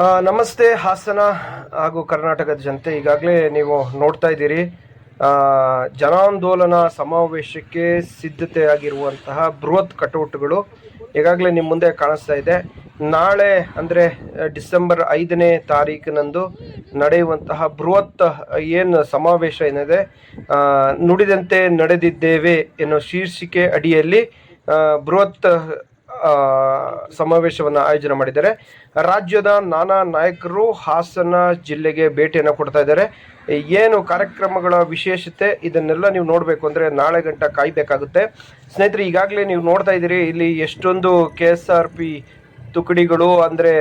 ನಮಸ್ತೆ, ಹಾಸನ ಹಾಗೂ ಕರ್ನಾಟಕದ ಜನತೆ. ಈಗಾಗಲೇ ನೀವು ನೋಡ್ತಾ ಇದ್ದೀರಿ ಜನಾಂದೋಲನ ಸಮಾವೇಶಕ್ಕೆ ಸಿದ್ಧತೆಯಾಗಿರುವಂತಹ ಬೃಹತ್ ಕಟೌಟ್ಗಳು ಈಗಾಗಲೇ ನಿಮ್ಮ ಮುಂದೆ ಕಾಣಿಸ್ತಾ ಇದೆ. ನಾಳೆ ಅಂದರೆ, ಡಿಸೆಂಬರ್ ಐದನೇ ತಾರೀಕಿನಂದು ನಡೆಯುವಂತಹ ಬೃಹತ್, ಏನು ಸಮಾವೇಶ ಏನಿದೆ ನುಡಿದಂತೆ ನಡೆದಿದ್ದೇವೆ ಎನ್ನುವ ಶೀರ್ಷಿಕೆ ಅಡಿಯಲ್ಲಿ ಬೃಹತ್ ಸಮಾವೇಶವನ್ನು ಆಯೋಜನೆ ಮಾಡಿದ್ದಾರೆ. ರಾಜ್ಯದ ನಾನಾ ನಾಯಕರು ಹಾಸನ ಜಿಲ್ಲೆಗೆ ಭೇಟಿಯನ್ನು ಕೊಡ್ತಾ ಇದ್ದಾರೆ. ಏನು ಕಾರ್ಯಕ್ರಮಗಳ ವಿಶೇಷತೆ ಇದನ್ನೆಲ್ಲ ನೀವು ನೋಡಬೇಕು ಅಂದರೆ ನಾಳೆ ಗಂಟ ಕಾಯಬೇಕಾಗುತ್ತೆ. ಸ್ನೇಹಿತರೆ, ಈಗಾಗಲೇ ನೀವು ನೋಡ್ತಾ ಇದ್ದೀರಿ, ಇಲ್ಲಿ ಎಷ್ಟೊಂದು ಕೆ ಎಸ್ ಆರ್ ಪಿ ತುಕಡಿಗಳು, ಅಂದರೆ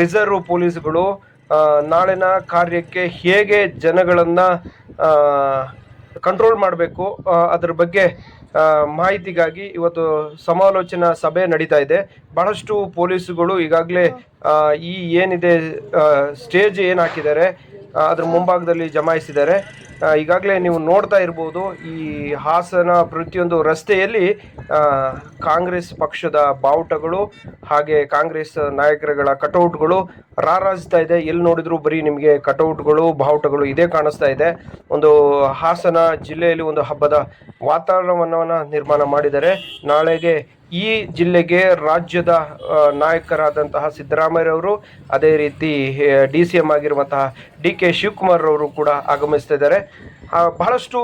ರಿಸರ್ವ್ ಪೊಲೀಸ್ಗಳು ನಾಳಿನ ಕಾರ್ಯಕ್ಕೆ ಹೇಗೆ ಜನಗಳನ್ನು ಕಂಟ್ರೋಲ್ ಮಾಡಬೇಕು ಅದ್ರ ಬಗ್ಗೆ ಮಾಹಿತಿಗಾಗಿ ಇವತ್ತು ಸಮಾಲೋಚನಾ ಸಭೆ ನಡೀತಾ ಇದೆ. ಬಹಳಷ್ಟು ಪೊಲೀಸುಗಳು ಈಗಾಗಲೇ ಈ ಏನಿದೆ ಸ್ಟೇಜ್ ಏನು ಹಾಕಿದ್ದಾರೆ ಅದರ ಮುಂಭಾಗದಲ್ಲಿ ಜಮಾಯಿಸಿದ್ದಾರೆ. ಈಗಾಗಲೇ ನೀವು ನೋಡ್ತಾ ಇರ್ಬೋದು ಈ ಹಾಸನ ಪ್ರತಿಯೊಂದು ರಸ್ತೆಯಲ್ಲಿ ಕಾಂಗ್ರೆಸ್ ಪಕ್ಷದ ಬಾವುಟಗಳು ಹಾಗೆ ಕಾಂಗ್ರೆಸ್ ನಾಯಕರುಗಳ ಕಟೌಟ್ಗಳು ರಾರಾಜ್ತಾ ಇದೆ. ಎಲ್ಲಿ ನೋಡಿದ್ರು ಬರೀ ನಿಮಗೆ ಕಟೌಟ್ಗಳು, ಬಾವುಟಗಳು ಇದೇ ಕಾಣಿಸ್ತಾ ಇದೆ. ಒಂದು ಹಾಸನ ಜಿಲ್ಲೆಯಲ್ಲಿ ಒಂದು ಹಬ್ಬದ ವಾತಾವರಣವನ್ನು ನಿರ್ಮಾಣ ಮಾಡಿದ್ದಾರೆ. ನಾಳೆಗೆ ಈ ಜಿಲ್ಲೆಗೆ ರಾಜ್ಯದ ನಾಯಕರಾದಂತಹ ಸಿದ್ದರಾಮಯ್ಯರವರು, ಅದೇ ರೀತಿ ಡಿ ಸಿ ಎಂ ಆಗಿರುವಂತಹ ಡಿ ಕೆ ಶಿವಕುಮಾರ್ ಅವರು ಕೂಡ ಆಗಮಿಸ್ತಿದ್ದಾರೆ. ಬಹಳಷ್ಟು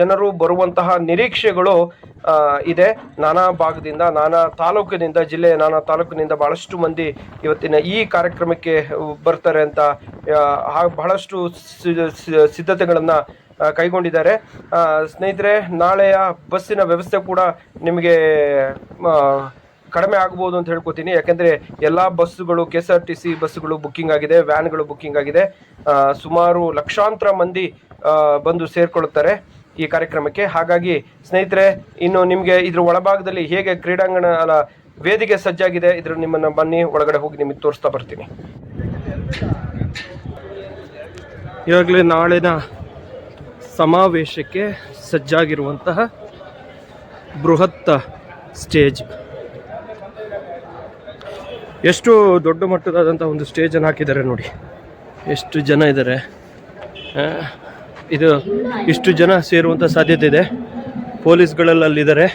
ಜನರು ಬರುವಂತಹ ನಿರೀಕ್ಷೆಗಳು ಇದೆ. ನಾನಾ ಭಾಗದಿಂದ, ನಾನಾ ತಾಲೂಕಿನಿಂದ, ಜಿಲ್ಲೆಯ ನಾನಾ ತಾಲೂಕಿನಿಂದ ಬಹಳಷ್ಟು ಮಂದಿ ಇವತ್ತಿನ ಈ ಕಾರ್ಯಕ್ರಮಕ್ಕೆ ಬರ್ತಾರೆ ಅಂತ ಬಹಳಷ್ಟು ಸಿದ್ಧತೆಗಳನ್ನು ಕೈಗೊಂಡಿದ್ದಾರೆ. ಸ್ನೇಹಿತರೆ, ನಾಳೆಯ ಬಸ್ಸಿನ ವ್ಯವಸ್ಥೆ ಕೂಡ ನಿಮಗೆ ಕಡಿಮೆ ಆಗ್ಬೋದು ಅಂತ ಹೇಳ್ಕೊತೀನಿ. ಯಾಕೆಂದರೆ ಎಲ್ಲ ಬಸ್ಸುಗಳು K S R T C ಬಸ್ಸುಗಳು ಬುಕ್ಕಿಂಗ್ ಆಗಿದೆ, ವ್ಯಾನ್ಗಳು ಬುಕ್ಕಿಂಗ್ ಆಗಿದೆ. ಸುಮಾರು ಲಕ್ಷಾಂತರ ಮಂದಿ ಬಂದು ಸೇರಿಕೊಳ್ಳುತ್ತಾರೆ ಈ ಕಾರ್ಯಕ್ರಮಕ್ಕೆ. ಹಾಗಾಗಿ, ಸ್ನೇಹಿತರೆ, ಇನ್ನು ನಿಮಗೆ ಇದ್ರ ಒಳಭಾಗದಲ್ಲಿ ಹೇಗೆ ಕ್ರೀಡಾಂಗಣ, ಅಲ್ಲ, ವೇದಿಕೆ ಸಜ್ಜಾಗಿದೆ ಇದ್ರ ನಿಮ್ಮನ್ನು ಬನ್ನಿ, ಒಳಗಡೆ ಹೋಗಿ ನಿಮಗೆ ತೋರಿಸ್ತಾ ಬರ್ತೀನಿ. ಇವಾಗಲೇ ನಾಳಿನ ಸಮಾವೇಶಕ್ಕೆ ಸಜ್ಜಾಗಿರುವಂತಹ ಬೃಹತ್ ಸ್ಟೇಜ್. ಎಷ್ಟು ದೊಡ್ಡ ಮಟ್ಟದಾದಂಥ ಒಂದು ಸ್ಟೇಜನ್ನು ಹಾಕಿದ್ದಾರೆ ನೋಡಿ. ಎಷ್ಟು ಜನ ಇದ್ದಾರೆ? ಇದು ಇಷ್ಟು ಜನ ಸೇರುವಂಥ ಸಾಧ್ಯತೆ ಇದೆ. ಪೊಲೀಸ್ಗಳೆಲ್ಲ ಅಲ್ಲಿದ್ದಾರೆ.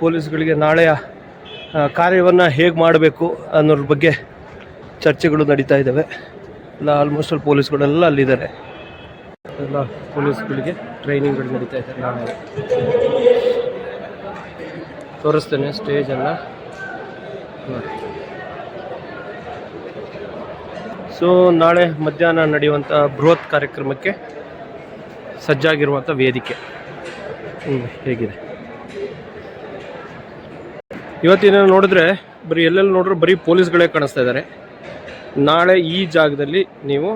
ಪೊಲೀಸ್ಗಳಿಗೆ ನಾಳೆಯ ಕಾರ್ಯವನ್ನು ಹೇಗೆ ಮಾಡಬೇಕು ಅನ್ನೋದ್ರ ಬಗ್ಗೆ ಚರ್ಚೆಗಳು ನಡೀತಾ ಇದ್ದಾವೆ. ಎಲ್ಲ ಆಲ್ಮೋಸ್ಟ್ ಅಲ್ಲಿ ಪೊಲೀಸ್ಗಳೆಲ್ಲ ಅಲ್ಲಿದ್ದಾರೆ. ಎಲ್ಲ ಪೊಲೀಸ್ಗಳಿಗೆ ಟ್ರೈನಿಂಗ್ಗಳು ನಡೀತಾ ಇದೆ. ನಾಳೆ ತೋರಿಸ್ತೇನೆ ಸ್ಟೇಜನ್ನು ಸೊ ನಾಳೆ ಮಧ್ಯಾಹ್ನ ನಡೆಯುವಂಥ ಬೃಹತ್ ಕಾರ್ಯಕ್ರಮಕ್ಕೆ ಸಜ್ಜಾಗಿರುವಂಥ ವೇದಿಕೆ. ಹೇಗಿದೆ? ಇವತ್ತಿನ ನೋಡಿದ್ರೆ ಬರೀ ಎಲ್ಲೆಲ್ಲಿ ನೋಡಿದ್ರು ಬರೀ ಪೊಲೀಸ್ಗಳೇ ಕಾಣಿಸ್ತಾ ಇದ್ದಾರೆ. ನಾಳೆ ಈ ಜಾಗದಲ್ಲಿ ನೀವು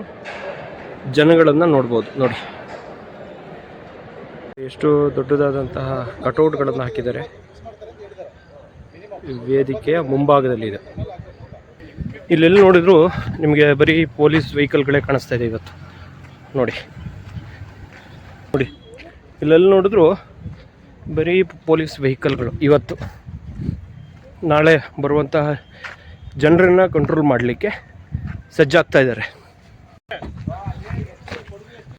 ಜನಗಳನ್ನು ನೋಡ್ಬೋದು, ನೋಡಿ. ಎಷ್ಟು ದೊಡ್ಡದಾದಂತಹ ಕಟೌಟ್ಗಳನ್ನು ಹಾಕಿದ್ದಾರೆ. ವೇದಿಕೆಯ ವೇದಿಕೆಯ ಮುಂಭಾಗದಲ್ಲಿದೆ. ಇಲ್ಲೆಲ್ಲಿ ನೋಡಿದ್ರು ನಿಮಗೆ ಬರೀ ಪೊಲೀಸ್ ವೆಹಿಕಲ್ಗಳೇ ಕಾಣಿಸ್ತಾ ಇದೆ ಇವತ್ತು. ನೋಡಿ. ನೋಡಿ. ಇಲ್ಲೆಲ್ಲಿ ನೋಡಿದ್ರು ಬರೀ ಪೊಲೀಸ್ ವೆಹಿಕಲ್ಗಳು ಇವತ್ತು. ನಾಳೆ ಬರುವಂತಹ ಜನರನ್ನು ಕಂಟ್ರೋಲ್ ಮಾಡಲಿಕ್ಕೆ ಸಜ್ಜಾಗ್ತಾ ಇದ್ದಾರೆ.